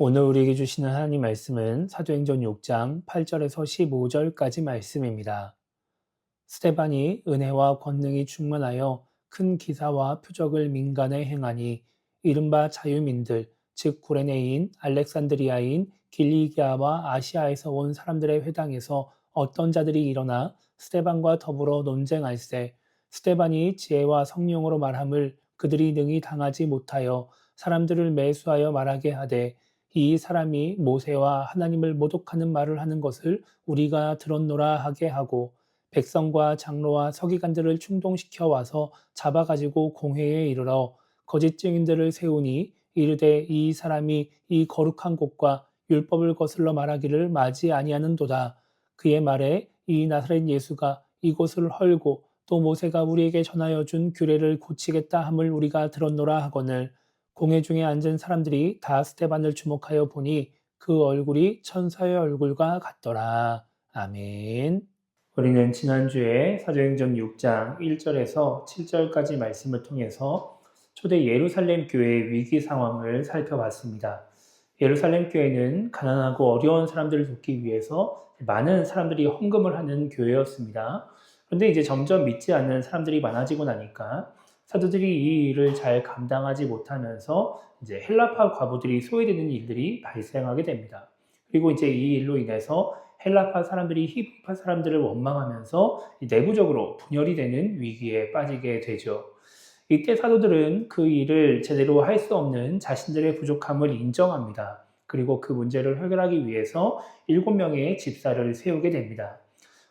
오늘 우리에게 주시는 하나님 말씀은 사도행전 6장 8절에서 15절까지 말씀입니다. 스테반이 은혜와 권능이 충만하여 큰 기사와 표적을 민간에 행하니 이른바 자유민들 즉 구레네인 알렉산드리아인 길리기아와 아시아에서 온 사람들의 회당에서 어떤 자들이 일어나 스테반과 더불어 논쟁할세 스테반이 지혜와 성령으로 말함을 그들이 능히 당하지 못하여 사람들을 매수하여 말하게 하되 이 사람이 모세와 하나님을 모독하는 말을 하는 것을 우리가 들었노라 하게 하고 백성과 장로와 서기관들을 충동시켜 와서 잡아가지고 공회에 이르러 거짓 증인들을 세우니 이르되 이 사람이 이 거룩한 곳과 율법을 거슬러 말하기를 맞이 아니하는도다. 그의 말에 이 나사렛 예수가 이곳을 헐고 또 모세가 우리에게 전하여 준 규례를 고치겠다 함을 우리가 들었노라 하거늘 공회 중에 앉은 사람들이 다 스테반을 주목하여 보니 그 얼굴이 천사의 얼굴과 같더라. 아멘. 우리는 지난주에 사도행전 6장 1절에서 7절까지 말씀을 통해서 초대 예루살렘 교회의 위기 상황을 살펴봤습니다. 예루살렘 교회는 가난하고 어려운 사람들을 돕기 위해서 많은 사람들이 헌금을 하는 교회였습니다. 그런데 이제 점점 믿지 않는 사람들이 많아지고 나니까 사도들이 이 일을 잘 감당하지 못하면서 이제 헬라파 과부들이 소외되는 일들이 발생하게 됩니다. 그리고 이제 이 일로 인해서 헬라파 사람들이 히브파 사람들을 원망하면서 내부적으로 분열이 되는 위기에 빠지게 되죠. 이때 사도들은 그 일을 제대로 할 수 없는 자신들의 부족함을 인정합니다. 그리고 그 문제를 해결하기 위해서 일곱 명의 집사를 세우게 됩니다.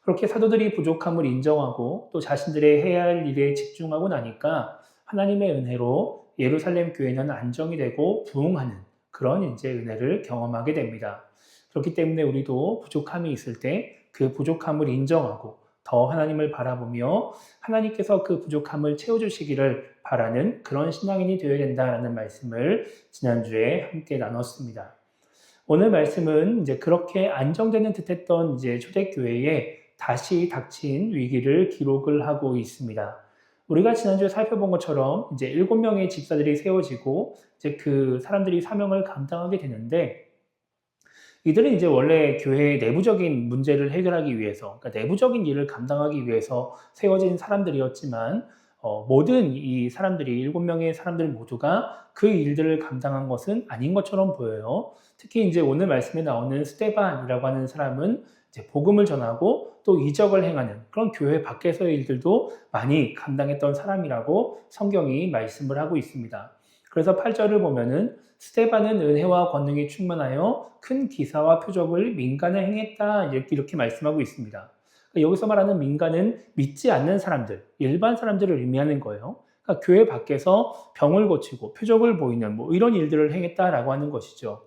그렇게 사도들이 부족함을 인정하고 또 자신들의 해야 할 일에 집중하고 나니까 하나님의 은혜로 예루살렘 교회는 안정이 되고 부흥하는 그런 이제 은혜를 경험하게 됩니다. 그렇기 때문에 우리도 부족함이 있을 때 그 부족함을 인정하고 더 하나님을 바라보며 하나님께서 그 부족함을 채워주시기를 바라는 그런 신앙인이 되어야 된다라는 말씀을 지난주에 함께 나눴습니다. 오늘 말씀은 이제 그렇게 안정되는 듯했던 이제 초대교회에 다시 닥친 위기를 기록을 하고 있습니다. 우리가 지난주에 살펴본 것처럼 이제 일곱 명의 집사들이 세워지고 이제 그 사람들이 사명을 감당하게 되는데 이들은 이제 원래 교회의 내부적인 문제를 해결하기 위해서, 그러니까 내부적인 일을 감당하기 위해서 세워진 사람들이었지만 어, 모든 이 사람들이 일곱 명의 사람들 모두가 그 일들을 감당한 것은 아닌 것처럼 보여요. 특히 이제 오늘 말씀에 나오는 스테반이라고 하는 사람은 복음을 전하고 또 이적을 행하는 그런 교회 밖에서의 일들도 많이 감당했던 사람이라고 성경이 말씀을 하고 있습니다. 그래서 8절을 보면은 스테반은 은혜와 권능이 충만하여 큰 기사와 표적을 민간에 행했다 이렇게, 이렇게 말씀하고 있습니다. 그러니까 여기서 말하는 민간은 믿지 않는 사람들, 일반 사람들을 의미하는 거예요. 그러니까 교회 밖에서 병을 고치고 표적을 보이는 뭐 이런 일들을 행했다라고 하는 것이죠.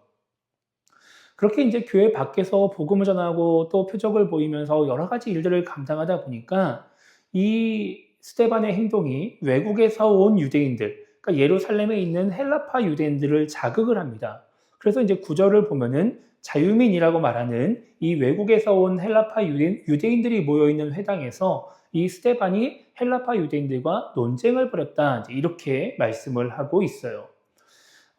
그렇게 이제 교회 밖에서 복음을 전하고 또 표적을 보이면서 여러 가지 일들을 감당하다 보니까 이 스테반의 행동이 외국에서 온 유대인들, 그러니까 예루살렘에 있는 헬라파 유대인들을 자극을 합니다. 그래서 이제 구절을 보면은 자유민이라고 말하는 이 외국에서 온 헬라파 유대인, 들이 모여 있는 회당에서 이 스테반이 헬라파 유대인들과 논쟁을 벌였다 이렇게 말씀을 하고 있어요.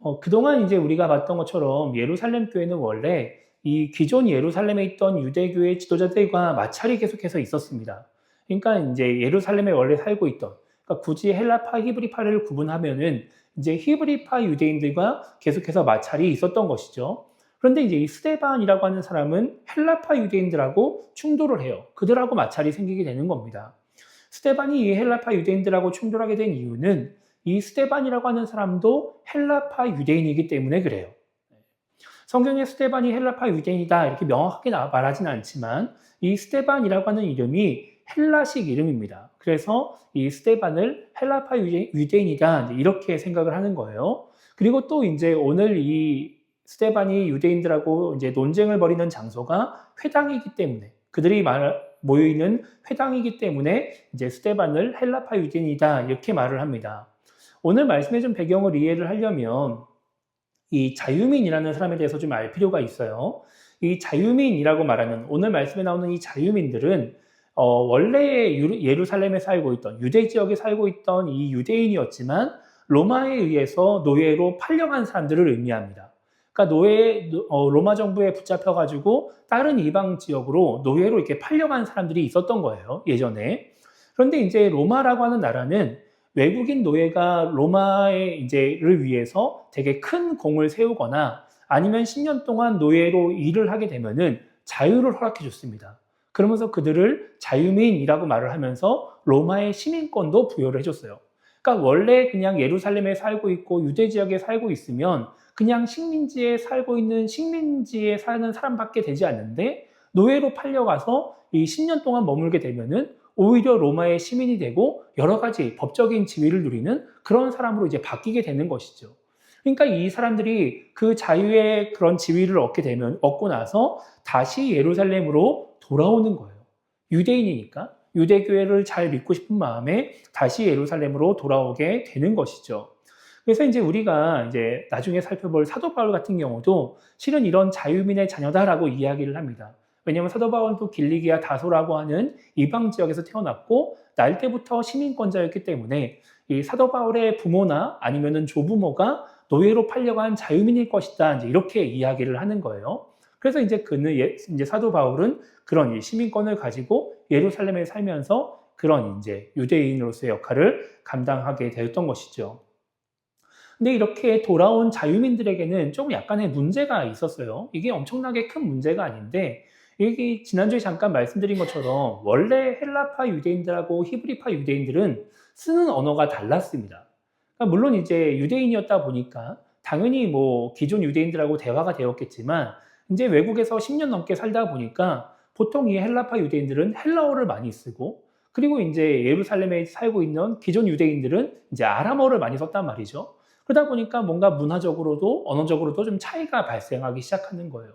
어, 그동안 이제 우리가 봤던 것처럼 예루살렘 교회는 원래 이 기존 예루살렘에 있던 유대교의 지도자들과 마찰이 계속해서 있었습니다. 그러니까 이제 예루살렘에 원래 살고 있던, 그러니까 굳이 헬라파, 히브리파를 구분하면은 이제 히브리파 유대인들과 계속해서 마찰이 있었던 것이죠. 그런데 이제 이 스테반이라고 하는 사람은 헬라파 유대인들하고 충돌을 해요. 그들하고 마찰이 생기게 되는 겁니다. 스테반이 이 헬라파 유대인들하고 충돌하게 된 이유는 이 스테반이라고 하는 사람도 헬라파 유대인이기 때문에 그래요. 성경에 스테반이 헬라파 유대인이다 이렇게 명확하게 말하지는 않지만 이 스테반이라고 하는 이름이 헬라식 이름입니다. 그래서 이 스테반을 헬라파 유대인이다 이렇게 생각을 하는 거예요. 그리고 또 이제 오늘 이 스테반이 유대인들하고 이제 논쟁을 벌이는 장소가 회당이기 때문에 그들이 모여 있는 회당이기 때문에 이제 스테반을 헬라파 유대인이다 이렇게 말을 합니다. 오늘 말씀의 좀 배경을 이해를 하려면 이 자유민이라는 사람에 대해서 좀 알 필요가 있어요. 이 자유민이라고 말하는 오늘 말씀에 나오는 이 자유민들은 어, 원래 예루살렘에 살고 있던 유대 지역에 살고 있던 이 유대인이었지만 로마에 의해서 노예로 팔려간 사람들을 의미합니다. 그러니까 노예 어, 로마 정부에 붙잡혀 가지고 다른 이방 지역으로 노예로 이렇게 팔려간 사람들이 있었던 거예요 예전에. 그런데 이제 로마라고 하는 나라는 외국인 노예가 로마의 이제를 위해서 되게 큰 공을 세우거나 아니면 10년 동안 노예로 일을 하게 되면은 자유를 허락해 줬습니다. 그러면서 그들을 자유민이라고 말을 하면서 로마의 시민권도 부여를 해줬어요. 그러니까 원래 그냥 예루살렘에 살고 있고 유대 지역에 살고 있으면 그냥 식민지에 살고 있는 식민지에 사는 사람밖에 되지 않는데 노예로 팔려가서 이 10년 동안 머물게 되면은 오히려 로마의 시민이 되고 여러 가지 법적인 지위를 누리는 그런 사람으로 이제 바뀌게 되는 것이죠. 그러니까 이 사람들이 그 자유의 그런 지위를 얻게 되면 얻고 나서 다시 예루살렘으로 돌아오는 거예요. 유대인이니까 유대교회를 잘 믿고 싶은 마음에 다시 예루살렘으로 돌아오게 되는 것이죠. 그래서 이제 우리가 이제 나중에 살펴볼 사도 바울 같은 경우도 실은 이런 자유민의 자녀다라고 이야기를 합니다. 왜냐하면 사도 바울도 길리기아 다소라고 하는 이방 지역에서 태어났고 날 때부터 시민권자였기 때문에 이 사도 바울의 부모나 아니면은 조부모가 노예로 팔려간 자유민일 것이다 이제 이렇게 이야기를 하는 거예요. 그래서 이제 그는 예, 이제 사도 바울은 그런 시민권을 가지고 예루살렘에 살면서 그런 이제 유대인으로서의 역할을 감당하게 되었던 것이죠. 근데 이렇게 돌아온 자유민들에게는 좀 약간의 문제가 있었어요. 이게 엄청나게 큰 문제가 아닌데 이게 지난주에 잠깐 말씀드린 것처럼 원래 헬라파 유대인들하고 히브리파 유대인들은 쓰는 언어가 달랐습니다. 그러니까 물론 이제 유대인이었다 보니까 당연히 뭐 기존 유대인들하고 대화가 되었겠지만 이제 외국에서 10년 넘게 살다 보니까 보통 이 헬라파 유대인들은 헬라어를 많이 쓰고 그리고 이제 예루살렘에 살고 있는 기존 유대인들은 이제 아람어를 많이 썼단 말이죠. 그러다 보니까 뭔가 문화적으로도 언어적으로도 좀 차이가 발생하기 시작하는 거예요.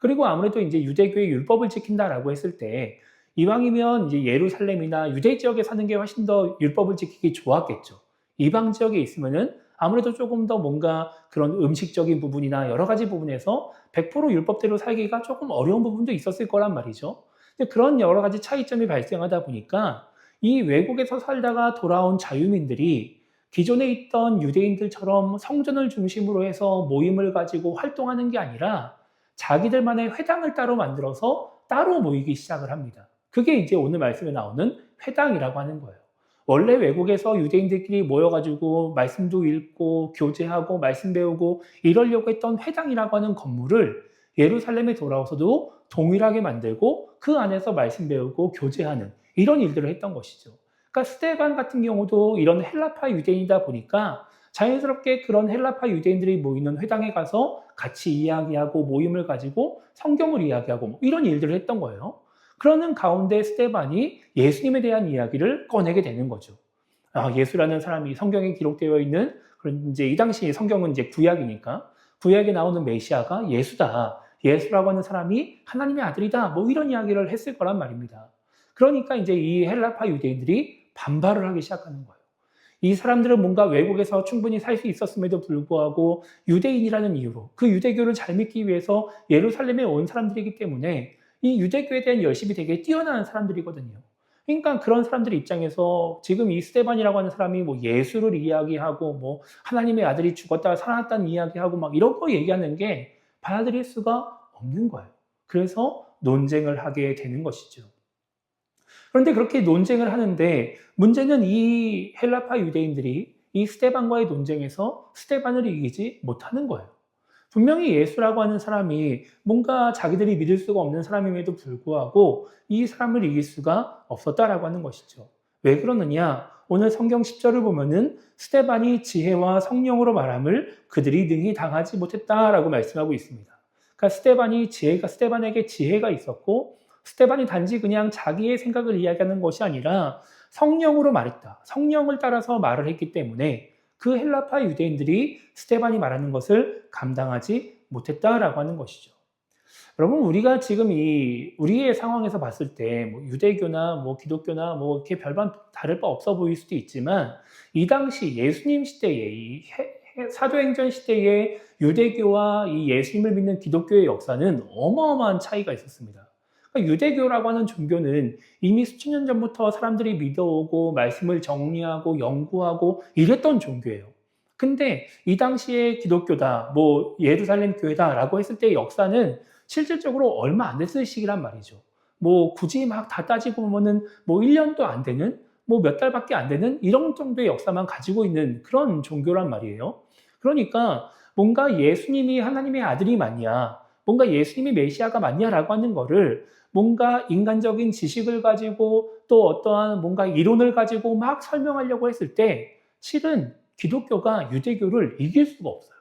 그리고 아무래도 이제 유대교의 율법을 지킨다라고 했을 때 이왕이면 이제 예루살렘이나 유대 지역에 사는 게 훨씬 더 율법을 지키기 좋았겠죠. 이방 지역에 있으면은 아무래도 조금 더 뭔가 그런 음식적인 부분이나 여러 가지 부분에서 100% 율법대로 살기가 조금 어려운 부분도 있었을 거란 말이죠. 그런 여러 가지 차이점이 발생하다 보니까 이 외국에서 살다가 돌아온 자유민들이 기존에 있던 유대인들처럼 성전을 중심으로 해서 모임을 가지고 활동하는 게 아니라 자기들만의 회당을 따로 만들어서 따로 모이기 시작을 합니다. 그게 이제 오늘 말씀에 나오는 회당이라고 하는 거예요. 원래 외국에서 유대인들끼리 모여가지고 말씀도 읽고 교제하고 말씀 배우고 이러려고 했던 회당이라고 하는 건물을 예루살렘에 돌아와서도 동일하게 만들고 그 안에서 말씀 배우고 교제하는 이런 일들을 했던 것이죠. 그러니까 스테반 같은 경우도 이런 헬라파 유대인이다 보니까 자연스럽게 그런 헬라파 유대인들이 모이는 회당에 가서 같이 이야기하고 모임을 가지고 성경을 이야기하고 뭐 이런 일들을 했던 거예요. 그러는 가운데 스테반이 예수님에 대한 이야기를 꺼내게 되는 거죠. 아, 예수라는 사람이 성경에 기록되어 있는 그런 이제 이 당시 성경은 이제 구약이니까 구약에 나오는 메시아가 예수다. 예수라고 하는 사람이 하나님의 아들이다. 뭐 이런 이야기를 했을 거란 말입니다. 그러니까 이제 이 헬라파 유대인들이 반발을 하기 시작하는 거예요. 이 사람들은 뭔가 외국에서 충분히 살 수 있었음에도 불구하고 유대인이라는 이유로 그 유대교를 잘 믿기 위해서 예루살렘에 온 사람들이기 때문에 이 유대교에 대한 열심이 되게 뛰어난 사람들이거든요. 그러니까 그런 사람들 입장에서 지금 이 스테반이라고 하는 사람이 뭐 예수를 이야기하고 뭐 하나님의 아들이 죽었다가 살아났다는 이야기하고 막 이런 거 얘기하는 게 받아들일 수가 없는 거예요. 그래서 논쟁을 하게 되는 것이죠. 그런데 그렇게 논쟁을 하는데 문제는 이 헬라파 유대인들이 이 스테반과의 논쟁에서 스테반을 이기지 못하는 거예요. 분명히 예수라고 하는 사람이 뭔가 자기들이 믿을 수가 없는 사람임에도 불구하고 이 사람을 이길 수가 없었다라고 하는 것이죠. 왜 그러느냐? 오늘 성경 10절을 보면은 스테반이 지혜와 성령으로 말함을 그들이 능히 당하지 못했다라고 말씀하고 있습니다. 그러니까 스테반이 지혜가 스테반에게 지혜가 있었고 스테반이 단지 그냥 자기의 생각을 이야기하는 것이 아니라 성령으로 말했다. 성령을 따라서 말을 했기 때문에 그 헬라파 유대인들이 스테반이 말하는 것을 감당하지 못했다라고 하는 것이죠. 여러분 우리가 지금 이 우리의 상황에서 봤을 때 뭐 유대교나 뭐 기독교나 뭐 이렇게 별반 다를 바 없어 보일 수도 있지만 이 당시 예수님 시대에 이 사도행전 시대의 유대교와 이 예수님을 믿는 기독교의 역사는 어마어마한 차이가 있었습니다. 그러니까 유대교라고 하는 종교는 이미 수천 년 전부터 사람들이 믿어오고 말씀을 정리하고 연구하고 이랬던 종교예요. 근데 이 당시에 기독교다, 뭐 예루살렘 교회다라고 했을 때 역사는 실질적으로 얼마 안 됐을 시기란 말이죠. 뭐 굳이 막 다 따지고 보면은 뭐 1년도 안 되는 뭐 몇 달밖에 안 되는 이런 정도의 역사만 가지고 있는 그런 종교란 말이에요. 그러니까 뭔가 예수님이 하나님의 아들이 맞냐, 뭔가 예수님이 메시아가 맞냐라고 하는 거를 뭔가 인간적인 지식을 가지고 또 어떠한 뭔가 이론을 가지고 막 설명하려고 했을 때 실은 기독교가 유대교를 이길 수가 없어요.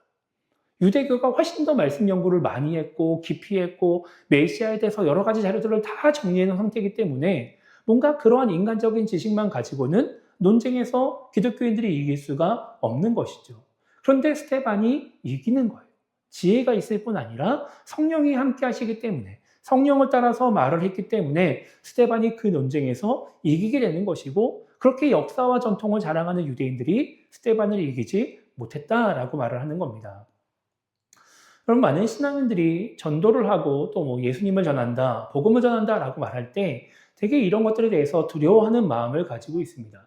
유대교가 훨씬 더 말씀 연구를 많이 했고 깊이 했고 메시아에 대해서 여러 가지 자료들을 다 정리해 놓은 상태이기 때문에 뭔가 그러한 인간적인 지식만 가지고는 논쟁에서 기독교인들이 이길 수가 없는 것이죠. 그런데 스테반이 이기는 거예요. 지혜가 있을 뿐 아니라 성령이 함께 하시기 때문에 성령을 따라서 말을 했기 때문에 스테반이 그 논쟁에서 이기게 되는 것이고 그렇게 역사와 전통을 자랑하는 유대인들이 스테반을 이기지 못했다라고 말을 하는 겁니다. 그럼 많은 신앙인들이 전도를 하고 또 뭐 예수님을 전한다, 복음을 전한다라고 말할 때 되게 이런 것들에 대해서 두려워하는 마음을 가지고 있습니다.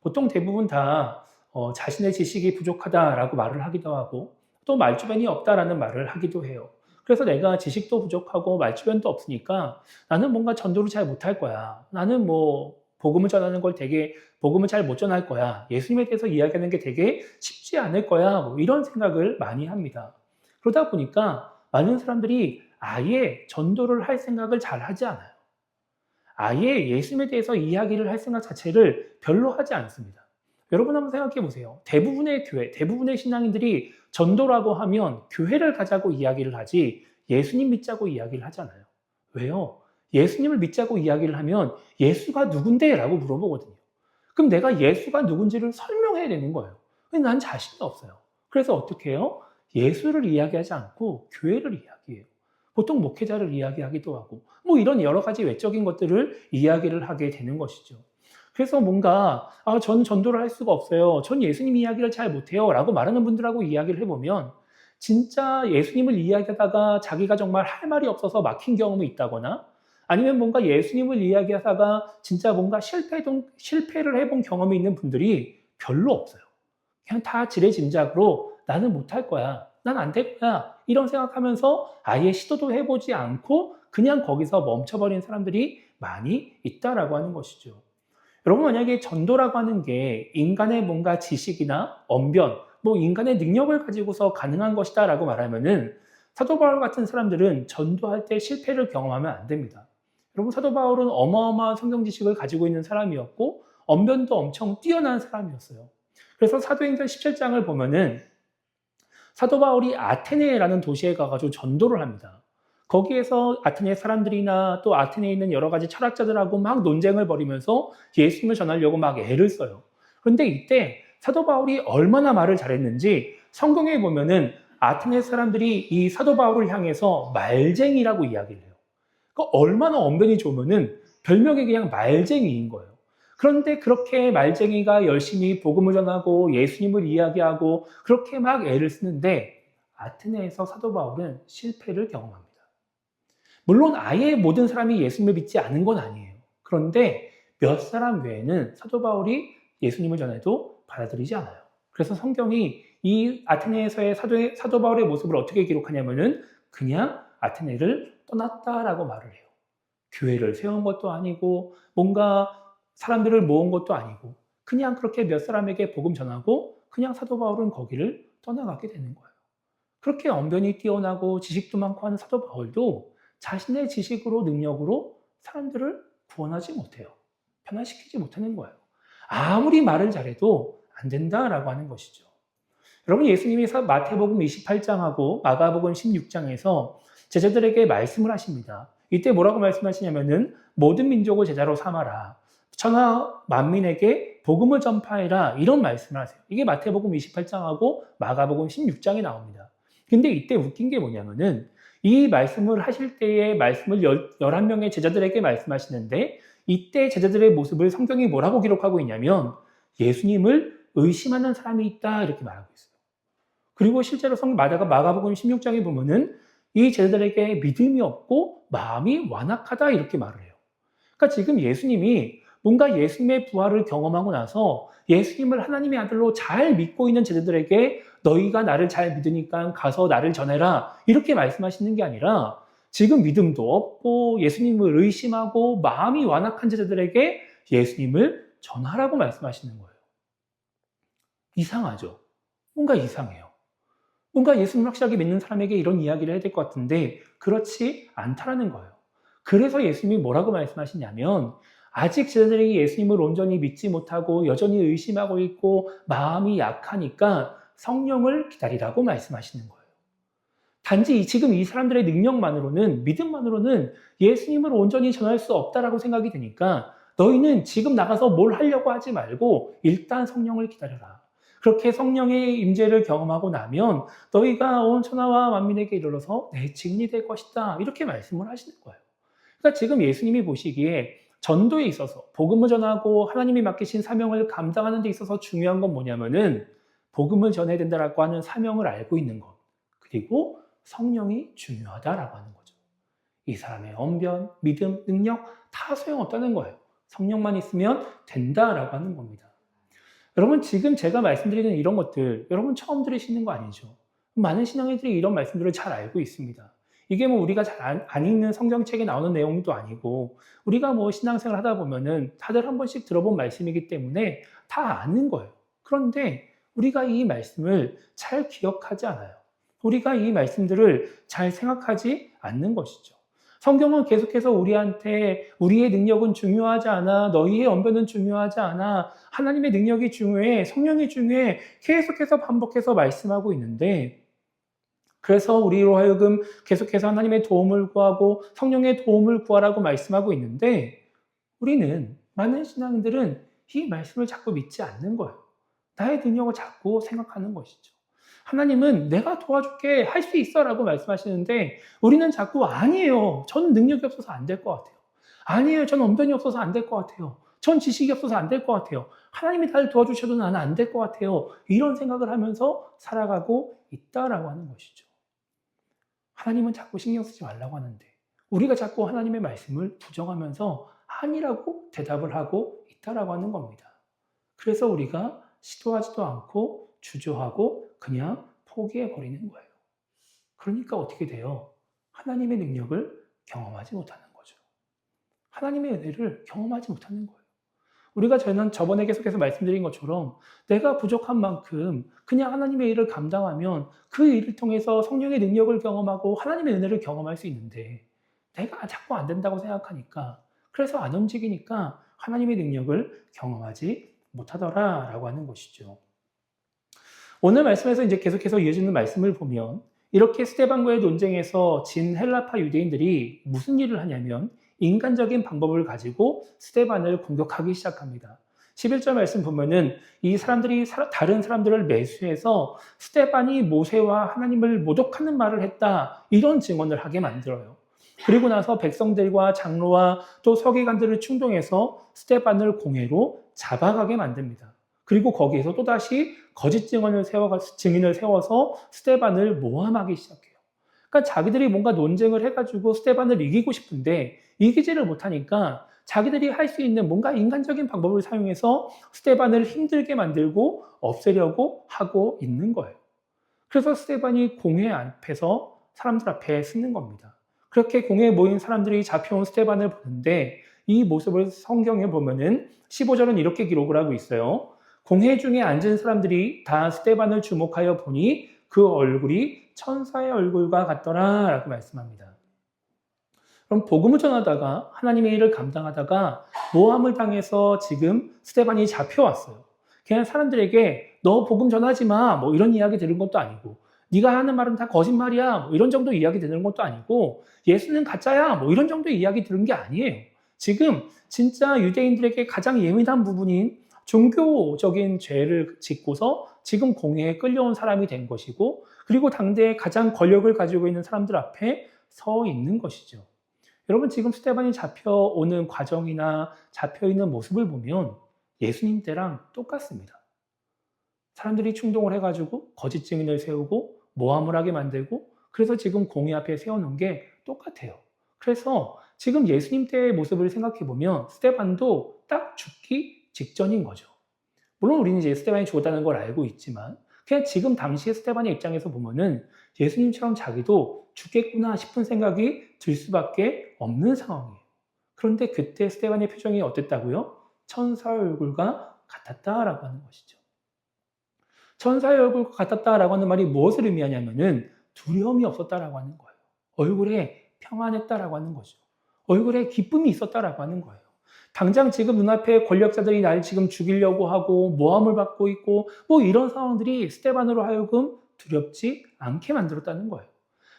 보통 대부분 다 어, 자신의 지식이 부족하다라고 말을 하기도 하고 또 말주변이 없다라는 말을 하기도 해요. 그래서 내가 지식도 부족하고 말주변도 없으니까 나는 뭔가 전도를 잘 못할 거야. 나는 뭐 복음을 전하는 걸 되게 복음을 잘 못 전할 거야. 예수님에 대해서 이야기하는 게 되게 쉽지 않을 거야. 뭐 이런 생각을 많이 합니다. 그러다 보니까 많은 사람들이 아예 전도를 할 생각을 잘 하지 않아요. 아예 예수님에 대해서 이야기를 할 생각 자체를 별로 하지 않습니다. 여러분 한번 생각해 보세요. 대부분의 교회, 대부분의 신앙인들이 전도라고 하면 교회를 가자고 이야기를 하지 예수님 믿자고 이야기를 하잖아요. 왜요? 예수님을 믿자고 이야기를 하면 예수가 누군데? 라고 물어보거든요. 그럼 내가 예수가 누군지를 설명해야 되는 거예요. 난 자신이 없어요. 그래서 어떻게 해요? 예수를 이야기하지 않고 교회를 이야기해요. 보통 목회자를 이야기하기도 하고 뭐 이런 여러 가지 외적인 것들을 이야기를 하게 되는 것이죠. 그래서 뭔가 아, 저는 전도를 할 수가 없어요. 전 예수님 이야기를 잘 못해요. 라고 말하는 분들하고 이야기를 해보면 진짜 예수님을 이야기하다가 자기가 정말 할 말이 없어서 막힌 경험이 있다거나 아니면 뭔가 예수님을 이야기하다가 진짜 뭔가 실패동, 실패를 해본 경험이 있는 분들이 별로 없어요. 그냥 다 지레짐작으로 나는 못할 거야. 난 안 될 거야. 이런 생각하면서 아예 시도도 해보지 않고 그냥 거기서 멈춰버린 사람들이 많이 있다라고 하는 것이죠. 여러분 만약에 전도라고 하는 게 인간의 뭔가 지식이나 언변, 뭐 인간의 능력을 가지고서 가능한 것이다라고 말하면은 사도 바울 같은 사람들은 전도할 때 실패를 경험하면 안 됩니다. 여러분 사도 바울은 어마어마한 성경 지식을 가지고 있는 사람이었고 언변도 엄청 뛰어난 사람이었어요. 그래서 사도행전 17장을 보면은 사도 바울이 아테네라는 도시에 가가지고 전도를 합니다. 거기에서 아테네 사람들이나 또 아테네에 있는 여러 가지 철학자들하고 막 논쟁을 벌이면서 예수님을 전하려고 막 애를 써요. 그런데 이때 사도 바울이 얼마나 말을 잘했는지 성경에 보면은 아테네 사람들이 이 사도 바울을 향해서 말쟁이라고 이야기를 해요. 그러니까 얼마나 언변이 좋으면은 별명이 그냥 말쟁이인 거예요. 그런데 그렇게 말쟁이가 열심히 복음을 전하고 예수님을 이야기하고 그렇게 막 애를 쓰는데 아테네에서 사도 바울은 실패를 경험합니다. 물론 아예 모든 사람이 예수님을 믿지 않은 건 아니에요. 그런데 몇 사람 외에는 사도 바울이 예수님을 전해도 받아들이지 않아요. 그래서 성경이 이 아테네에서의 사도, 사도 바울의 모습을 어떻게 기록하냐면은 그냥 아테네를 떠났다라고 말을 해요. 교회를 세운 것도 아니고 뭔가 사람들을 모은 것도 아니고 그냥 그렇게 몇 사람에게 복음 전하고 그냥 사도 바울은 거기를 떠나가게 되는 거예요. 그렇게 언변이 뛰어나고 지식도 많고 하는 사도 바울도 자신의 지식으로 능력으로 사람들을 구원하지 못해요. 변화시키지 못하는 거예요. 아무리 말을 잘해도 안 된다라고 하는 것이죠. 여러분 예수님이 마태복음 28장하고 마가복음 16장에서 제자들에게 말씀을 하십니다. 이때 뭐라고 말씀하시냐면은 모든 민족을 제자로 삼아라. 천하 만민에게 복음을 전파해라 이런 말씀을 하세요. 이게 마태복음 28장하고 마가복음 16장에 나옵니다. 근데 이때 웃긴 게 뭐냐면은 이 말씀을 하실 때의 말씀을 11명의 제자들에게 말씀하시는데 이때 제자들의 모습을 성경이 뭐라고 기록하고 있냐면 예수님을 의심하는 사람이 있다 이렇게 말하고 있어요. 그리고 실제로 성 마다가 마가복음 16장에 보면은 이 제자들에게 믿음이 없고 마음이 완악하다 이렇게 말을 해요. 그러니까 지금 예수님이 뭔가 예수님의 부활을 경험하고 나서 예수님을 하나님의 아들로 잘 믿고 있는 제자들에게 너희가 나를 잘 믿으니까 가서 나를 전해라. 이렇게 말씀하시는 게 아니라 지금 믿음도 없고 예수님을 의심하고 마음이 완악한 제자들에게 예수님을 전하라고 말씀하시는 거예요. 이상하죠? 뭔가 이상해요. 뭔가 예수님을 확실하게 믿는 사람에게 이런 이야기를 해야 될 것 같은데 그렇지 않다라는 거예요. 그래서 예수님이 뭐라고 말씀하시냐면 아직 제자들이 예수님을 온전히 믿지 못하고 여전히 의심하고 있고 마음이 약하니까 성령을 기다리라고 말씀하시는 거예요. 단지 지금 이 사람들의 능력만으로는 믿음만으로는 예수님을 온전히 전할 수 없다라고 생각이 드니까 너희는 지금 나가서 뭘 하려고 하지 말고 일단 성령을 기다려라. 그렇게 성령의 임재를 경험하고 나면 너희가 온 천하와 만민에게 이르러서 내 증인이 될 것이다. 이렇게 말씀을 하시는 거예요. 그러니까 지금 예수님이 보시기에 전도에 있어서 복음을 전하고 하나님이 맡기신 사명을 감당하는 데 있어서 중요한 건 뭐냐면은 복음을 전해야 된다라고 하는 사명을 알고 있는 것. 그리고 성령이 중요하다라고 하는 거죠. 이 사람의 언변, 믿음, 능력 다 소용없다는 거예요. 성령만 있으면 된다라고 하는 겁니다. 여러분 지금 제가 말씀드리는 이런 것들 여러분 처음 들으시는 거 아니죠? 많은 신앙인들이 이런 말씀들을 잘 알고 있습니다. 이게 뭐 우리가 잘 안 읽는 성경책에 나오는 내용도 아니고 우리가 뭐 신앙생활 하다 보면은 다들 한 번씩 들어본 말씀이기 때문에 다 아는 거예요. 그런데 우리가 이 말씀을 잘 기억하지 않아요. 우리가 이 말씀들을 잘 생각하지 않는 것이죠. 성경은 계속해서 우리한테 우리의 능력은 중요하지 않아, 너희의 언변은 중요하지 않아, 하나님의 능력이 중요해, 성령이 중요해, 계속해서 반복해서 말씀하고 있는데, 그래서 우리로 하여금 계속해서 하나님의 도움을 구하고 성령의 도움을 구하라고 말씀하고 있는데, 우리는, 많은 신앙인들은 이 말씀을 자꾸 믿지 않는 거예요. 나의 능력을 자꾸 생각하는 것이죠. 하나님은 내가 도와줄게 할 수 있어라고 말씀하시는데 우리는 자꾸 아니에요. 전 능력이 없어서 안 될 것 같아요. 아니에요. 전 언변이 없어서 안 될 것 같아요. 전 지식이 없어서 안 될 것 같아요. 하나님이 나를 도와주셔도 나는 안 될 것 같아요. 이런 생각을 하면서 살아가고 있다라고 하는 것이죠. 하나님은 자꾸 신경 쓰지 말라고 하는데 우리가 자꾸 하나님의 말씀을 부정하면서 아니라고 대답을 하고 있다라고 하는 겁니다. 그래서 우리가 시도하지도 않고 주저하고 그냥 포기해 버리는 거예요. 그러니까 어떻게 돼요? 하나님의 능력을 경험하지 못하는 거죠. 하나님의 은혜를 경험하지 못하는 거예요. 우리가 저는 저번에 계속해서 말씀드린 것처럼 내가 부족한 만큼 그냥 하나님의 일을 감당하면 그 일을 통해서 성령의 능력을 경험하고 하나님의 은혜를 경험할 수 있는데 내가 자꾸 안 된다고 생각하니까 그래서 안 움직이니까 하나님의 능력을 경험하지 못하더라 라고 하는 것이죠. 오늘 말씀에서 이제 계속해서 이어지는 말씀을 보면 이렇게 스테반과의 논쟁에서 진 헬라파 유대인들이 무슨 일을 하냐면 인간적인 방법을 가지고 스테반을 공격하기 시작합니다. 11절 말씀 보면은 이 사람들이 다른 사람들을 매수해서 스테반이 모세와 하나님을 모독하는 말을 했다. 이런 증언을 하게 만들어요. 그리고 나서 백성들과 장로와 또 서기관들을 충동해서 스테반을 공회로 잡아가게 만듭니다. 그리고 거기에서 또다시 거짓 증언을 세워 증인을 세워서 스테반을 모함하기 시작해요. 그러니까 자기들이 뭔가 논쟁을 해가지고 스테반을 이기고 싶은데 이기지를 못하니까 자기들이 할 수 있는 뭔가 인간적인 방법을 사용해서 스테반을 힘들게 만들고 없애려고 하고 있는 거예요. 그래서 스테반이 공회 앞에서 사람들 앞에 쓰는 겁니다. 그렇게 공회에 모인 사람들이 잡혀온 스테반을 보는데 이 모습을 성경에 보면은 15절은 이렇게 기록을 하고 있어요. 공회 중에 앉은 사람들이 다 스테반을 주목하여 보니 그 얼굴이 천사의 얼굴과 같더라 라고 말씀합니다. 그럼 복음을 전하다가 하나님의 일을 감당하다가 모함을 당해서 지금 스테반이 잡혀왔어요. 그냥 사람들에게 너 복음 전하지 마. 뭐 이런 이야기 들은 것도 아니고 네가 하는 말은 다 거짓말이야. 뭐 이런 정도 이야기 들은 것도 아니고 예수는 가짜야. 뭐 이런 정도 이야기 들은 게 아니에요. 지금 진짜 유대인들에게 가장 예민한 부분인 종교적인 죄를 짓고서 지금 공회에 끌려온 사람이 된 것이고 그리고 당대에 가장 권력을 가지고 있는 사람들 앞에 서 있는 것이죠. 여러분 지금 스테반이 잡혀오는 과정이나 잡혀있는 모습을 보면 예수님 때랑 똑같습니다. 사람들이 충동을 해가지고 거짓 증인을 세우고 모함을 하게 만들고 그래서 지금 공회 앞에 세워놓은 게 똑같아요. 그래서 지금 예수님 때의 모습을 생각해 보면 스테반도 딱 죽기 직전인 거죠. 물론 우리는 이제 스테반이 죽었다는 걸 알고 있지만 그냥 지금 당시의 스테반의 입장에서 보면은 예수님처럼 자기도 죽겠구나 싶은 생각이 들 수밖에 없는 상황이에요. 그런데 그때 스테반의 표정이 어땠다고요? 천사의 얼굴과 같았다라고 하는 것이죠. 천사의 얼굴과 같았다라고 하는 말이 무엇을 의미하냐면은 두려움이 없었다라고 하는 거예요. 얼굴에 평안했다라고 하는 거죠. 얼굴에 기쁨이 있었다라고 하는 거예요. 당장 지금 눈앞에 권력자들이 날 지금 죽이려고 하고 모함을 받고 있고 뭐 이런 상황들이 스테반으로 하여금 두렵지 않게 만들었다는 거예요.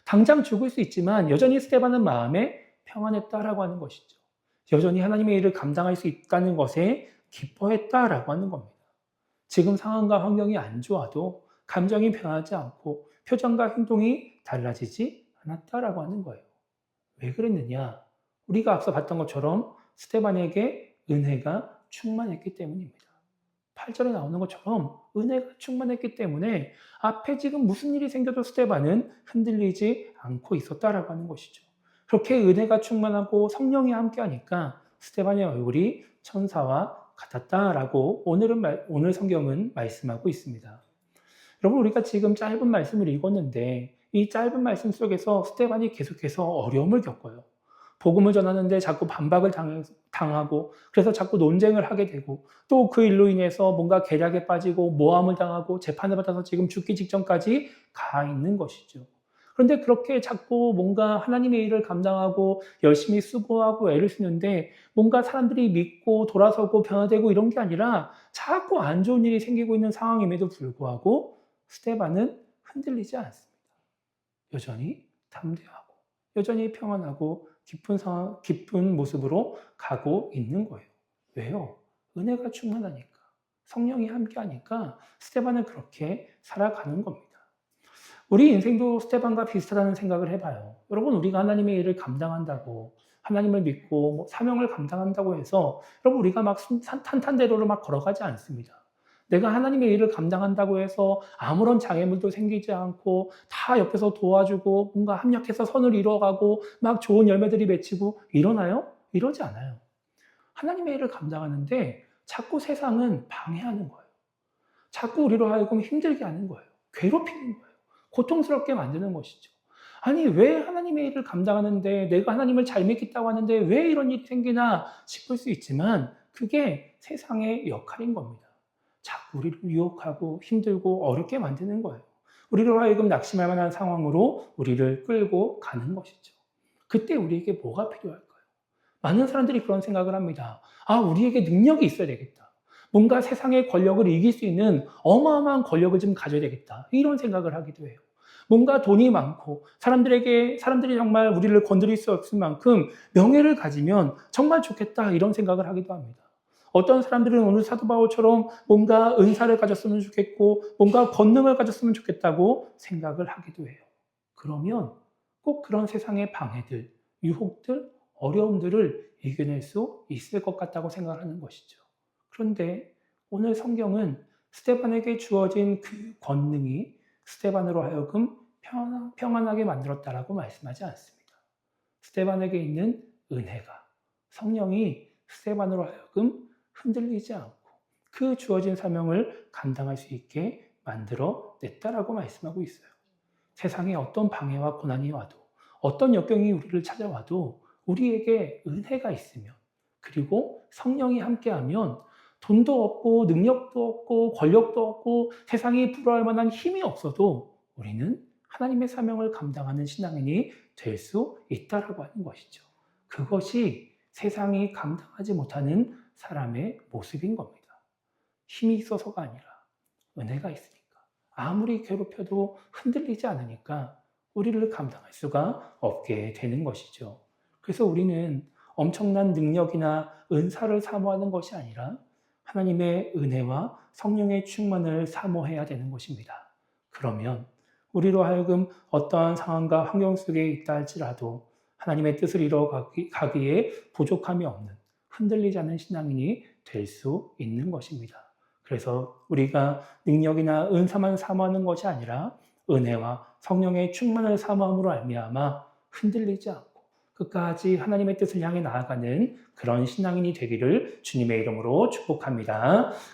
당장 죽을 수 있지만 여전히 스테반은 마음에 평안했다라고 하는 것이죠. 여전히 하나님의 일을 감당할 수 있다는 것에 기뻐했다라고 하는 겁니다. 지금 상황과 환경이 안 좋아도 감정이 변하지 않고 표정과 행동이 달라지지 않았다라고 하는 거예요. 왜 그랬느냐? 우리가 앞서 봤던 것처럼 스테반에게 은혜가 충만했기 때문입니다. 8절에 나오는 것처럼 은혜가 충만했기 때문에 앞에 지금 무슨 일이 생겨도 스테반은 흔들리지 않고 있었다라고 하는 것이죠. 그렇게 은혜가 충만하고 성령이 함께하니까 스테반의 얼굴이 천사와 같았다라고 오늘은 오늘 성경은 말씀하고 있습니다. 여러분 우리가 지금 짧은 말씀을 읽었는데 이 짧은 말씀 속에서 스테반이 계속해서 어려움을 겪어요. 복음을 전하는데 자꾸 반박을 당하고 그래서 자꾸 논쟁을 하게 되고 또 그 일로 인해서 뭔가 계략에 빠지고 모함을 당하고 재판을 받아서 지금 죽기 직전까지 가 있는 것이죠. 그런데 그렇게 자꾸 뭔가 하나님의 일을 감당하고 열심히 수고하고 애를 쓰는데 뭔가 사람들이 믿고 돌아서고 변화되고 이런 게 아니라 자꾸 안 좋은 일이 생기고 있는 상황임에도 불구하고 스테반은 흔들리지 않습니다. 여전히 담대하고 여전히 평안하고 깊은 상황, 깊은 모습으로 가고 있는 거예요. 왜요? 은혜가 충만하니까. 성령이 함께하니까 스테반은 그렇게 살아가는 겁니다. 우리 인생도 스테반과 비슷하다는 생각을 해봐요. 여러분, 우리가 하나님의 일을 감당한다고, 하나님을 믿고 뭐 사명을 감당한다고 해서, 여러분, 우리가 막 탄탄대로를 막 걸어가지 않습니다. 내가 하나님의 일을 감당한다고 해서 아무런 장애물도 생기지 않고 다 옆에서 도와주고 뭔가 합력해서 선을 이뤄가고 막 좋은 열매들이 맺히고 이러나요? 이러지 않아요. 하나님의 일을 감당하는데 자꾸 세상은 방해하는 거예요. 자꾸 우리로 하여금 힘들게 하는 거예요. 괴롭히는 거예요. 고통스럽게 만드는 것이죠. 아니, 왜 하나님의 일을 감당하는데 내가 하나님을 잘 믿겠다고 하는데 왜 이런 일이 생기나 싶을 수 있지만 그게 세상의 역할인 겁니다. 자꾸 우리를 유혹하고 힘들고 어렵게 만드는 거예요. 우리로 하여금 낙심할 만한 상황으로 우리를 끌고 가는 것이죠. 그때 우리에게 뭐가 필요할까요? 많은 사람들이 그런 생각을 합니다. 아, 우리에게 능력이 있어야 되겠다. 뭔가 세상의 권력을 이길 수 있는 어마어마한 권력을 좀 가져야 되겠다. 이런 생각을 하기도 해요. 뭔가 돈이 많고 사람들에게 사람들이 정말 우리를 건드릴 수 없을 만큼 명예를 가지면 정말 좋겠다 이런 생각을 하기도 합니다. 어떤 사람들은 오늘 사도 바울처럼 뭔가 은사를 가졌으면 좋겠고 뭔가 권능을 가졌으면 좋겠다고 생각을 하기도 해요. 그러면 꼭 그런 세상의 방해들, 유혹들, 어려움들을 이겨낼 수 있을 것 같다고 생각하는 것이죠. 그런데 오늘 성경은 스테반에게 주어진 그 권능이 스테반으로 하여금 평안하게 만들었다라고 말씀하지 않습니다. 스테반에게 있는 은혜가 성령이 스테반으로 하여금 흔들리지 않고 그 주어진 사명을 감당할 수 있게 만들어 냈다라고 말씀하고 있어요. 세상에 어떤 방해와 고난이 와도 어떤 역경이 우리를 찾아와도 우리에게 은혜가 있으면 그리고 성령이 함께하면 돈도 없고 능력도 없고 권력도 없고 세상이 불어할 만한 힘이 없어도 우리는 하나님의 사명을 감당하는 신앙인이 될 수 있다라고 하는 것이죠. 그것이 세상이 감당하지 못하는 사람의 모습인 겁니다. 힘이 있어서가 아니라 은혜가 있으니까. 아무리 괴롭혀도 흔들리지 않으니까 우리를 감당할 수가 없게 되는 것이죠. 그래서 우리는 엄청난 능력이나 은사를 사모하는 것이 아니라 하나님의 은혜와 성령의 충만을 사모해야 되는 것입니다. 그러면 우리로 하여금 어떠한 상황과 환경 속에 있다 할지라도 하나님의 뜻을 이뤄가기에 부족함이 없는 흔들리지 않는 신앙인이 될 수 있는 것입니다. 그래서 우리가 능력이나 은사만 사모하는 것이 아니라 은혜와 성령의 충만을 사모함으로 알미암아 흔들리지 않고 끝까지 하나님의 뜻을 향해 나아가는 그런 신앙인이 되기를 주님의 이름으로 축복합니다.